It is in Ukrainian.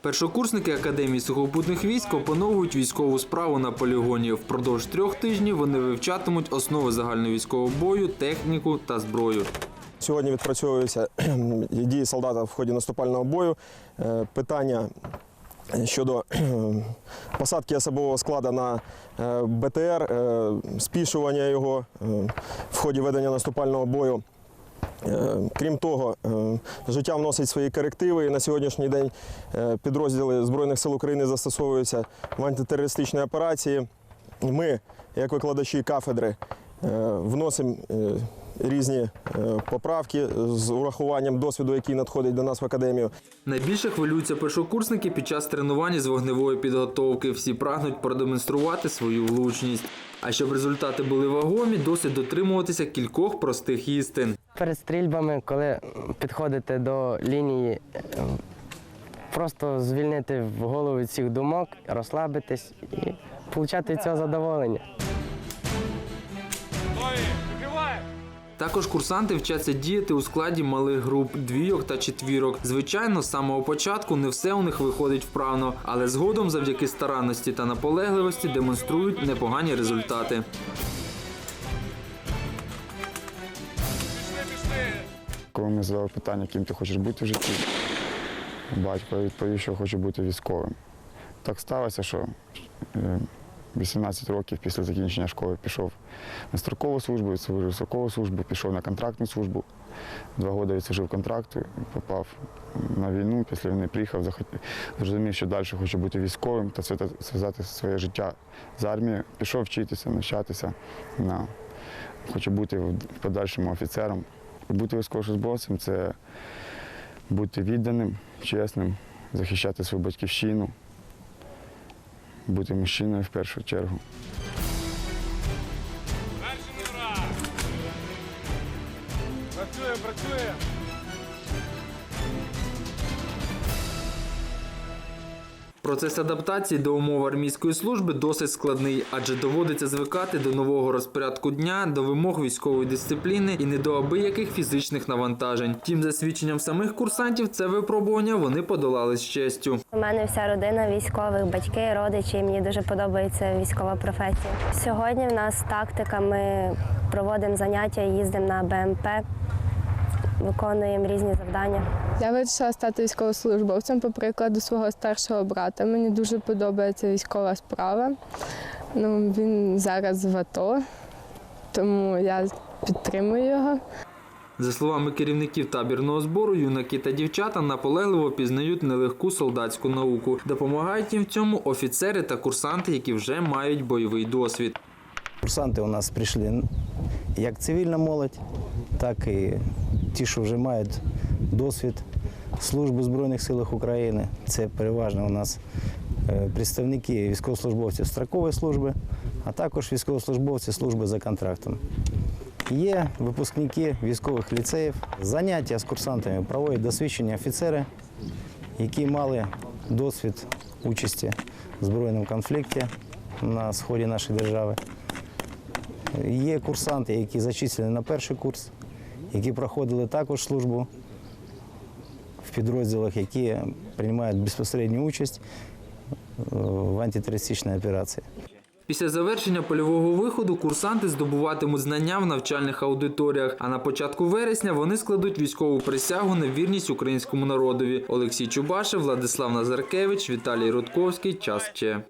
Першокурсники Академії сухопутних військ опановують військову справу на полігоні. Впродовж трьох тижнів вони вивчатимуть основи загальновійськового бою, техніку та зброю. Сьогодні відпрацьовуються дії солдата в ході наступального бою. Е, Питання щодо посадки особового складу на е, БТР, е, спішування його е, в ході ведення наступального бою. Е, Крім того, е, життя вносить свої корективи. На сьогоднішній день е, підрозділи Збройних сил України застосовуються в антитерористичній операції. Ми, як викладачі кафедри, вносимо різні поправки з урахуванням досвіду, який надходить до нас в академію. Найбільше хвилюються першокурсники під час тренувань з вогневої підготовки. Всі прагнуть продемонструвати свою влучність. А щоб результати були вагомі, досить дотримуватися кількох простих істин. Перед стрільбами, коли підходите до лінії, е, просто звільнити в голову всіх думок, розслабитись і отримати цього задоволення. Також курсанти вчаться діяти у складі малих груп двійок та четвірок. Звичайно, з самого початку не все у них виходить вправно, але згодом, завдяки старанності та наполегливості, демонструють непогані результати. Коли ми задали питання, ким ти хочеш бути в житті, батько відповів, що хочу бути військовим. Так сталося, що е, 18 років після закінчення школи пішов на строкову службу, відслужив строкову службу, пішов на контрактну службу. Два роки відслужив контракту, попав на війну, після війни приїхав, зрозумів, що далі хочу бути військовим та зв'язати своє життя з армією. Пішов вчитися, навчатися. На, хочу бути в подальшому офіцером. Бути військовослужбовцем це бути відданим, чесним, захищати свою батьківщину, бути мужчиною в першу чергу. Працює, працює. Процес адаптації до умов армійської служби досить складний, адже доводиться звикати до нового розпорядку дня, до вимог військової дисципліни і не до абияких фізичних навантажень. Втім, за свідченням самих курсантів, це випробування вони подолали з честю. У мене вся родина військових, батьки, родичі. Мені дуже подобається військова професія. Сьогодні в нас тактика. Ми проводимо заняття, їздимо на БМП, виконуємо різні завдання. Я вирішила стати військовослужбовцем по прикладу свого старшого брата. Мені дуже подобається військова справа. Ну, він зараз в АТО, тому я підтримую його. За словами керівників табірного збору, юнаки та дівчата наполегливо пізнають нелегку солдатську науку. Допомагають їм в цьому офіцери та курсанти, які вже мають бойовий досвід. Курсанти у нас прийшли як цивільна молодь, так і ті, що вже мають досвід служби Збройних силах України. Це переважно у нас е, представники військовослужбовців строкової служби, а також військовослужбовці служби за контрактом. Є випускники військових ліцеїв. Заняття з курсантами проводять досвідчені офіцери, які мали досвід участі в збройному конфлікті на сході нашої держави. Є курсанти, які зачислені на перший курс, які проходили також службу підрозділах, які приймають безпосередню участь е, в антитерористичній операції. Після завершення польового виходу курсанти здобуватимуть знання в навчальних аудиторіях. А на початку вересня вони складуть військову присягу на вірність українському народові. Олексій Чубашев, Владислав Назаркевич, Віталій Рудковський. Час Че.